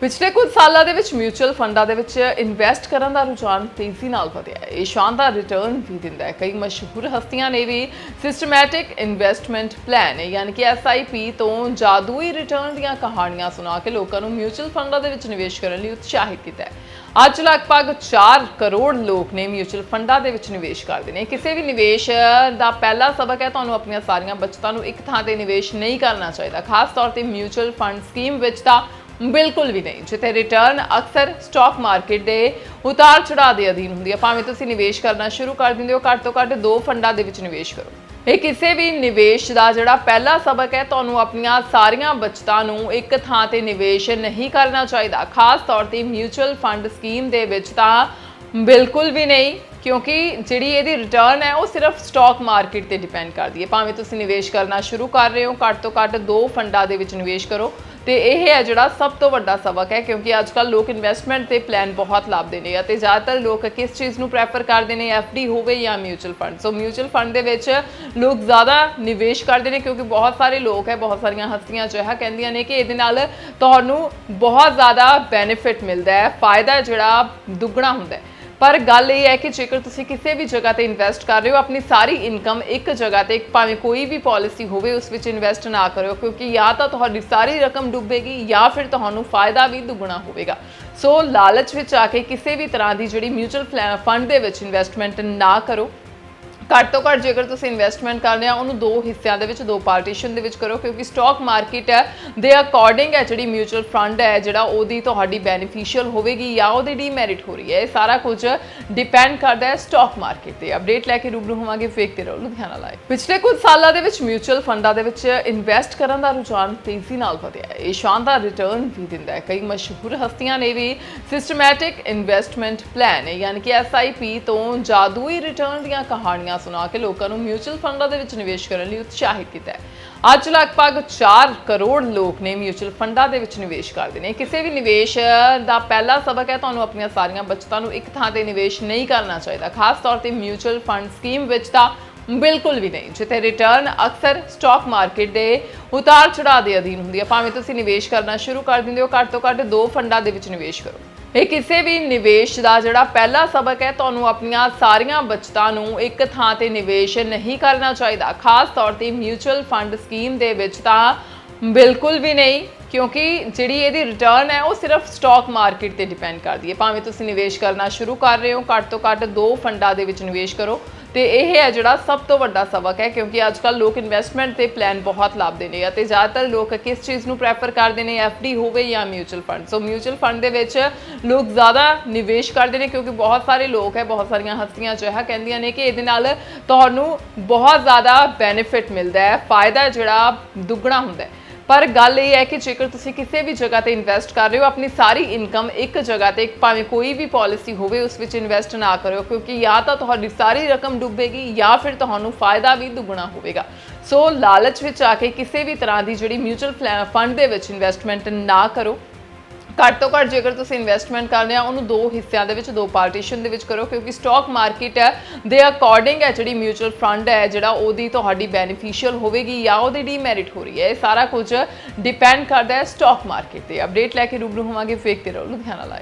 ਪਿਛਲੇ ਕੁਝ ਸਾਲਾਂ ਦੇ ਵਿੱਚ ਮਿਊਚੁਅਲ ਫੰਡਾਂ ਦੇ ਵਿੱਚ ਇਨਵੈਸਟ ਕਰਨ ਦਾ ਰੁਝਾਨ ਤੇਜ਼ੀ ਨਾਲ ਵਧਿਆ ਹੈ। ਇਹ ਸ਼ਾਨਦਾਰ ਰਿਟਰਨ ਵੀ ਦਿੰਦਾ ਹੈ। ਕਈ ਮਸ਼ਹੂਰ ਹਸਤੀਆਂ ਨੇ ਵੀ ਸਿਸਟਮੈਟਿਕ ਇਨਵੈਸਟਮੈਂਟ ਪਲਾਨ ਯਾਨੀ ਕਿ SIP ਤੋਂ ਜਾਦੂਈ ਰਿਟਰਨ ਦੀਆਂ ਕਹਾਣੀਆਂ ਸੁਣਾ ਕੇ ਲੋਕਾਂ ਨੂੰ ਮਿਊਚੁਅਲ ਫੰਡਾਂ ਦੇ ਵਿੱਚ ਨਿਵੇਸ਼ ਕਰਨ ਲਈ ਉਤਸ਼ਾਹਿਤ ਕੀਤਾ ਹੈ। ਅੱਜ ਲਗਭਗ 4 ਕਰੋੜ ਲੋਕ ਨੇ ਮਿਊਚੁਅਲ ਫੰਡਾਂ ਦੇ ਵਿੱਚ ਨਿਵੇਸ਼ ਕਰਦੇ ਨੇ। ਕਿਸੇ ਵੀ ਨਿਵੇਸ਼ ਦਾ ਪਹਿਲਾ ਸਬਕ ਹੈ, ਤੁਹਾਨੂੰ ਆਪਣੀਆਂ ਸਾਰੀਆਂ ਬਚਤਾਂ ਨੂੰ ਇੱਕ ਥਾਂ ਤੇ ਨਿਵੇਸ਼ ਨਹੀਂ ਕਰਨਾ ਚਾਹੀਦਾ। ਖਾਸ ਤੌਰ ਤੇ ਮਿਊਚੁਅਲ ਫੰਡ ਸਕੀਮ ਵਿੱਚ ਤਾਂ ਬਿਲਕੁਲ ਵੀ ਨਹੀਂ। ਜਿੱਥੇ ਰਿਟਰਨ ਅਕਸਰ ਸਟਾਕ ਮਾਰਕੀਟ ਦੇ ਉਤਾਰ ਚੜਾਅ ਦੇ ਅਧੀਨ ਹੁੰਦੀ ਹੈ। ਭਾਵੇਂ ਤੁਸੀਂ ਨਿਵੇਸ਼ ਕਰਨਾ ਸ਼ੁਰੂ ਕਰ ਦਿੰਦੇ ਹੋ, ਘੱਟ ਤੋਂ ਘੱਟ ਦੋ ਫੰਡਾਂ ਦੇ ਵਿੱਚ ਨਿਵੇਸ਼ ਕਰੋ। ਇਹ ਕਿਸੇ ਵੀ ਨਿਵੇਸ਼ ਦਾ ਜਿਹੜਾ ਪਹਿਲਾ ਸਬਕ ਹੈ, ਤੁਹਾਨੂੰ ਆਪਣੀਆਂ ਸਾਰੀਆਂ ਬਚਤਾਂ ਨੂੰ ਇੱਕ ਥਾਂ ਤੇ ਨਿਵੇਸ਼ ਨਹੀਂ ਕਰਨਾ ਚਾਹੀਦਾ। ਖਾਸ ਤੌਰ ਤੇ ਮਿਊਚੁਅਲ ਫੰਡ ਸਕੀਮ ਦੇ ਵਿੱਚ ਤਾਂ ਬਿਲਕੁਲ ਵੀ ਨਹੀਂ। ਕਿਉਂਕਿ ਜਿਹੜੀ ਇਹਦੀ ਰਿਟਰਨ ਹੈ, ਉਹ ਸਿਰਫ ਸਟਾਕ ਮਾਰਕੀਟ ਤੇ ਡਿਪੈਂਡ ਕਰਦੀ ਹੈ। ਭਾਵੇਂ ਤੁਸੀਂ ਨਿਵੇਸ਼ ਕਰਨਾ ਸ਼ੁਰੂ ਕਰ ਰਹੇ ਹੋ, ਘੱਟ ਤੋਂ ਘੱਟ ਦੋ ਫੰਡਾਂ ਦੇ ਵਿੱਚ ਨਿਵੇਸ਼ ਕਰੋ। ਤੇ ਇਹ ਹੈ ਜਿਹੜਾ ਸਭ ਤੋਂ ਵੱਡਾ ਸਬਕ ਹੈ, ਕਿਉਂਕਿ ਅੱਜ ਕੱਲ ਲੋਕ ਇਨਵੈਸਟਮੈਂਟ ਤੇ ਪਲਾਨ ਬਹੁਤ ਲੱਭਦੇ ਨੇ ਅਤੇ ਜ਼ਿਆਦਾਤਰ ਲੋਕ ਕਿਸ ਚੀਜ਼ ਨੂੰ ਪ੍ਰੈਫਰ ਕਰਦੇ ਨੇ ਡੀ ਹੋਵੇ ਜਾਂ mutual fund so mutual fund ਦੇ ਵਿੱਚ ਲੋਕ ਜ਼ਿਆਦਾ ਨਿਵੇਸ਼ ਕਰਦੇ ਨੇ, ਕਿਉਂਕਿ ਬਹੁਤ ਸਾਰੇ ਲੋਕ ਹੈ, ਬਹੁਤ ਸਾਰੀਆਂ ਹਸਤੀਆਂ ਜੋ ਹੈ, ਕਹਿੰਦੀਆਂ ਨੇ ਕਿ ਇਹਦੇ ਨਾਲ ਤੁਹਾਨੂੰ ਬਹੁਤ ਜ਼ਿਆਦਾ ਬੈਨੀਫਿਟ ਮਿਲਦਾ ਹੈ। ਫਾਇਦਾ ਜਿਹੜਾ ਦੁੱਗਣਾ ਹੁੰਦਾ ਹੈ। ਪਰ ਗੱਲ ਇਹ ਹੈ ਕਿ ਜੇਕਰ ਤੁਸੀਂ ਕਿਸੇ ਵੀ ਜਗ੍ਹਾ ਤੇ ਇਨਵੈਸਟ ਕਰ ਰਹੇ ਹੋ, ਆਪਣੀ ਸਾਰੀ ਇਨਕਮ ਇੱਕ ਜਗ੍ਹਾ ਤੇ, ਭਾਵੇਂ ਕੋਈ ਵੀ ਪਾਲਿਸੀ ਹੋਵੇ, ਉਸ ਵਿੱਚ ਇਨਵੈਸਟ ਨਾ ਕਰਿਓ, ਕਿਉਂਕਿ ਜਾਂ ਤਾਂ ਤੁਹਾਡੀ ਸਾਰੀ ਰਕਮ ਡੁੱਬੇਗੀ ਜਾਂ ਫਿਰ ਤੁਹਾਨੂੰ ਫਾਇਦਾ ਵੀ ਦੁੱਗਣਾ ਹੋਵੇਗਾ। ਸੋ ਲਾਲਚ ਵਿੱਚ ਆ ਕੇ ਕਿਸੇ ਵੀ ਤਰ੍ਹਾਂ ਦੀ ਜਿਹੜੀ ਮਿਊਚੁਅਲ ਫੰਡ ਦੇ ਵਿੱਚ ਇਨਵੈਸਟਮੈਂਟ ਨਾ ਕਰੋ। ਘੱਟ ਤੋਂ ਘੱਟ ਜੇਕਰ ਤੁਸੀਂ ਇਨਵੈਸਟਮੈਂਟ ਕਰਦੇ ਆ ਉਹਨੂੰ ਦੋ ਹਿੱਸਿਆਂ ਦੇ ਵਿੱਚ, ਦੋ ਪਾਰਟੀਸ਼ਨ ਦੇ ਵਿੱਚ ਕਰੋ, ਕਿਉਂਕਿ ਸਟਾਕ ਮਾਰਕੀਟ ਹੈ, ਦੇ ਅਕੋਰਡਿੰਗ ਹੈ ਜਿਹੜੀ ਮਿਊਚੁਅਲ ਫੰਡ ਹੈ, ਜਿਹੜਾ ਉਹਦੀ ਤੁਹਾਡੀ ਬੈਨੀਫੀਸ਼ੀਅਲ ਹੋਵੇਗੀ ਜਾਂ ਉਹਦੀ ਡੀਮੈਰਿਟ ਹੋ ਰਹੀ ਹੈ। ਇਹ ਸਾਰਾ ਕੁਝ ਡਿਪੈਂਡ ਕਰਦਾ ਹੈ ਸਟਾਕ ਮਾਰਕੀਟ ਤੇ। ਅਪਡੇਟ ਲੈ ਕੇ ਰੂਬਰੂ ਹੋਵਾਂਗੇ, ਵੇਖਦੇ ਰਹੋ ਲੁਧਿਆਣਾ ਲਾਈਵ ਪਿਛਲੇ ਕੁਝ ਸਾਲਾਂ ਦੇ ਵਿੱਚ ਮਿਊਚੁਅਲ ਫੰਡਾਂ ਦੇ ਵਿੱਚ ਇਨਵੈਸਟ ਕਰਨ ਦਾ ਰੁਝਾਨ ਤੇਜ਼ੀ ਨਾਲ ਵਧਿਆ ਹੈ। ਇਹ ਸ਼ਾਨਦਾਰ ਰਿਟਰਨ ਵੀ ਦਿੰਦਾ ਹੈ। ਕਈ ਮਸ਼ਹੂਰ ਹਸਤੀਆਂ ਨੇ ਵੀ ਸਿਸਟਮੈਟਿਕ ਇਨਵੈਸਟਮੈਂਟ ਪਲਾਨ ਯਾਨੀ ਕਿ SIP ਤੋਂ ਜਾਦੂਈ ਰਿਟਰਨ ਦੀਆਂ ਕਹਾਣੀਆਂ ਸੁਣਾ ਕੇ ਲੋਕਾਂ ਨੂੰ ਮਿਊਚੁਅਲ ਫੰਡਾਂ ਦੇ ਵਿੱਚ ਨਿਵੇਸ਼ ਕਰਨ ਲਈ ਉਤਸ਼ਾਹਿਤ ਕੀਤਾ ਹੈ। ਅੱਜ ਲਗਭਗ 4 ਕਰੋੜ ਲੋਕ ਨੇ ਮਿਊਚੁਅਲ ਫੰਡਾਂ ਦੇ ਵਿੱਚ ਨਿਵੇਸ਼ ਕਰਦੇ ਨੇ। ਕਿਸੇ ਵੀ ਨਿਵੇਸ਼ ਦਾ ਪਹਿਲਾ ਸਬਕ ਹੈ, ਤੁਹਾਨੂੰ ਆਪਣੀਆਂ ਸਾਰੀਆਂ ਬਚਤਾਂ ਨੂੰ ਇੱਕ ਥਾਂ ਤੇ ਨਿਵੇਸ਼ ਨਹੀਂ ਕਰਨਾ ਚਾਹੀਦਾ। ਖਾਸ ਤੌਰ ਤੇ ਮਿਊਚੁਅਲ ਫੰਡ ਸਕੀਮ ਵਿੱਚ ਤਾਂ ਬਿਲਕੁਲ ਵੀ ਨਹੀਂ, ਜਿੱਥੇ ਰਿਟਰਨ ਅਕਸਰ ਸਟਾਕ ਮਾਰਕੀਟ ਦੇ ਉਤਾਰ ਚੜਾਅ ਦੇ ਅਧੀਨ ਹੁੰਦੀ ਹੈ। ਭਾਵੇਂ ਤੁਸੀਂ ਨਿਵੇਸ਼ ਕਰਨਾ ਸ਼ੁਰੂ ਕਰ ਦਿੰਦੇ ਹੋ, ਘੱਟ ਤੋਂ ਘੱਟ ਦੋ ਫੰਡਾਂ ਦੇ ਵਿੱਚ ਨਿਵੇਸ਼ ਕਰੋ। ਇਹ ਕਿਸੇ ਵੀ ਨਿਵੇਸ਼ ਦਾ ਜਿਹੜਾ ਪਹਿਲਾ ਸਬਕ ਹੈ, ਤੁਹਾਨੂੰ ਆਪਣੀਆਂ ਸਾਰੀਆਂ ਬਚਤਾਂ ਨੂੰ ਇੱਕ ਥਾਂ ਤੇ ਨਿਵੇਸ਼ ਨਹੀਂ ਕਰਨਾ ਚਾਹੀਦਾ। ਖਾਸ ਤੌਰ ਤੇ ਮਿਊਚੁਅਲ ਫੰਡ ਸਕੀਮ ਦੇ ਵਿੱਚ ਤਾਂ ਬਿਲਕੁਲ ਵੀ ਨਹੀਂ। ਕਿਉਂਕਿ ਜਿਹੜੀ ਇਹਦੀ ਰਿਟਰਨ ਹੈ ਉਹ ਸਿਰਫ ਸਟਾਕ ਮਾਰਕੀਟ ਤੇ ਡਿਪੈਂਡ ਕਰਦੀ ਹੈ। ਭਾਵੇਂ ਤੁਸੀਂ ਨਿਵੇਸ਼ ਕਰਨਾ ਸ਼ੁਰੂ ਕਰ ਰਹੇ ਹੋ, ਘੱਟ ਤੋਂ ਘੱਟ ਦੋ ਫੰਡਾਂ ਦੇ ਵਿੱਚ ਨਿਵੇਸ਼ ਕਰੋ। ਤੇ ਇਹ ਹੈ ਜਿਹੜਾ ਸਭ ਤੋਂ ਵੱਡਾ ਸਬਕ ਹੈ, ਕਿਉਂਕਿ ਅੱਜ ਕੱਲ ਲੋਕ ਇਨਵੈਸਟਮੈਂਟ ਤੇ ਪਲਾਨ ਬਹੁਤ ਲੱਭਦੇ ਨੇ ਅਤੇ ਜ਼ਿਆਦਾਤਰ ਲੋਕ ਕਿਸ ਚੀਜ਼ ਨੂੰ ਪ੍ਰੈਫਰ ਕਰਦੇ ਨੇ ਡੀ ਹੋਵੇ ਜਾਂ mutual fund so mutual fund ਦੇ ਵਿੱਚ ਲੋਕ ਜ਼ਿਆਦਾ ਨਿਵੇਸ਼ ਕਰਦੇ ਨੇ ਕਿਉਂਕਿ ਬਹੁਤ ਸਾਰੇ ਲੋਕ ਹੈ, ਬਹੁਤ ਸਾਰੀਆਂ ਹਸਤੀਆਂ ਜੋ ਹੈ, ਕਹਿੰਦੀਆਂ ਨੇ ਕਿ ਇਹਦੇ ਨਾਲ ਤੁਹਾਨੂੰ ਬਹੁਤ ਜ਼ਿਆਦਾ ਬੈਨੀਫਿਟ ਮਿਲਦਾ ਹੈ। ਫਾਇਦਾ ਜਿਹੜਾ ਦੁੱਗਣਾ ਹੁੰਦਾ ਹੈ। ਪਰ ਗੱਲ ਇਹ ਹੈ ਕਿ ਜੇਕਰ ਤੁਸੀਂ ਕਿਸੇ ਵੀ ਜਗ੍ਹਾ ਤੇ ਇਨਵੈਸਟ ਕਰ ਰਹੇ ਹੋ, ਆਪਣੀ ਸਾਰੀ ਇਨਕਮ ਇੱਕ ਜਗ੍ਹਾ ਤੇ, ਭਾਵੇਂ ਕੋਈ ਵੀ ਪਾਲਿਸੀ ਹੋਵੇ, ਉਸ ਵਿੱਚ ਇਨਵੈਸਟ ਨਾ ਕਰਿਓ, ਕਿਉਂਕਿ ਜਾਂ ਤਾਂ ਤੁਹਾਡੀ ਸਾਰੀ ਰਕਮ ਡੁੱਬੇਗੀ ਜਾਂ ਫਿਰ ਤੁਹਾਨੂੰ ਫਾਇਦਾ ਵੀ ਦੁੱਗਣਾ ਹੋਵੇਗਾ। ਸੋ ਲਾਲਚ ਵਿੱਚ ਆ ਕੇ ਕਿਸੇ ਵੀ ਤਰ੍ਹਾਂ ਦੀ ਜਿਹੜੀ ਮਿਊਚੁਅਲ ਫੰਡ ਦੇ ਵਿੱਚ ਇਨਵੈਸਟਮੈਂਟ ਨਾ ਕਰੋ। ਘੱਟ ਤੋਂ ਘੱਟ ਜੇਕਰ ਤੁਸੀਂ ਇਨਵੈਸਟਮੈਂਟ ਕਰਨੇ ਆ ਉਹਨੂੰ ਦੋ ਹਿੱਸਿਆਂ ਦੇ ਵਿੱਚ, ਦੋ ਪਾਰਟੀਸ਼ਨ ਦੇ ਵਿੱਚ ਕਰੋ, ਕਿਉਂਕਿ ਸਟਾਕ ਮਾਰਕੀਟ ਹੈ, ਦੇ ਅਕੋਰਡਿੰਗ ਹੈ ਜਿਹੜੀ ਮਿਊਚੁਅਲ ਫੰਡ ਹੈ, ਜਿਹੜਾ ਉਹਦੀ ਤੁਹਾਡੀ ਬੈਨੀਫੀਸ਼ੀਅਲ ਹੋਵੇਗੀ ਜਾਂ ਉਹਦੀ ਡੀਮੈਰਿਟ ਹੋ ਰਹੀ ਹੈ। ਇਹ ਸਾਰਾ ਕੁਝ ਡਿਪੈਂਡ ਕਰਦਾ ਹੈ ਸਟਾਕ ਮਾਰਕੀਟ ਤੇ। ਅਪਡੇਟ ਲੈ ਕੇ ਰੂਬਰੂ ਹੋਵਾਂਗੇ, ਵੇਖਦੇ ਰਹੋ, ਲੁਧਿਆਣਾ ਲਾਈਵ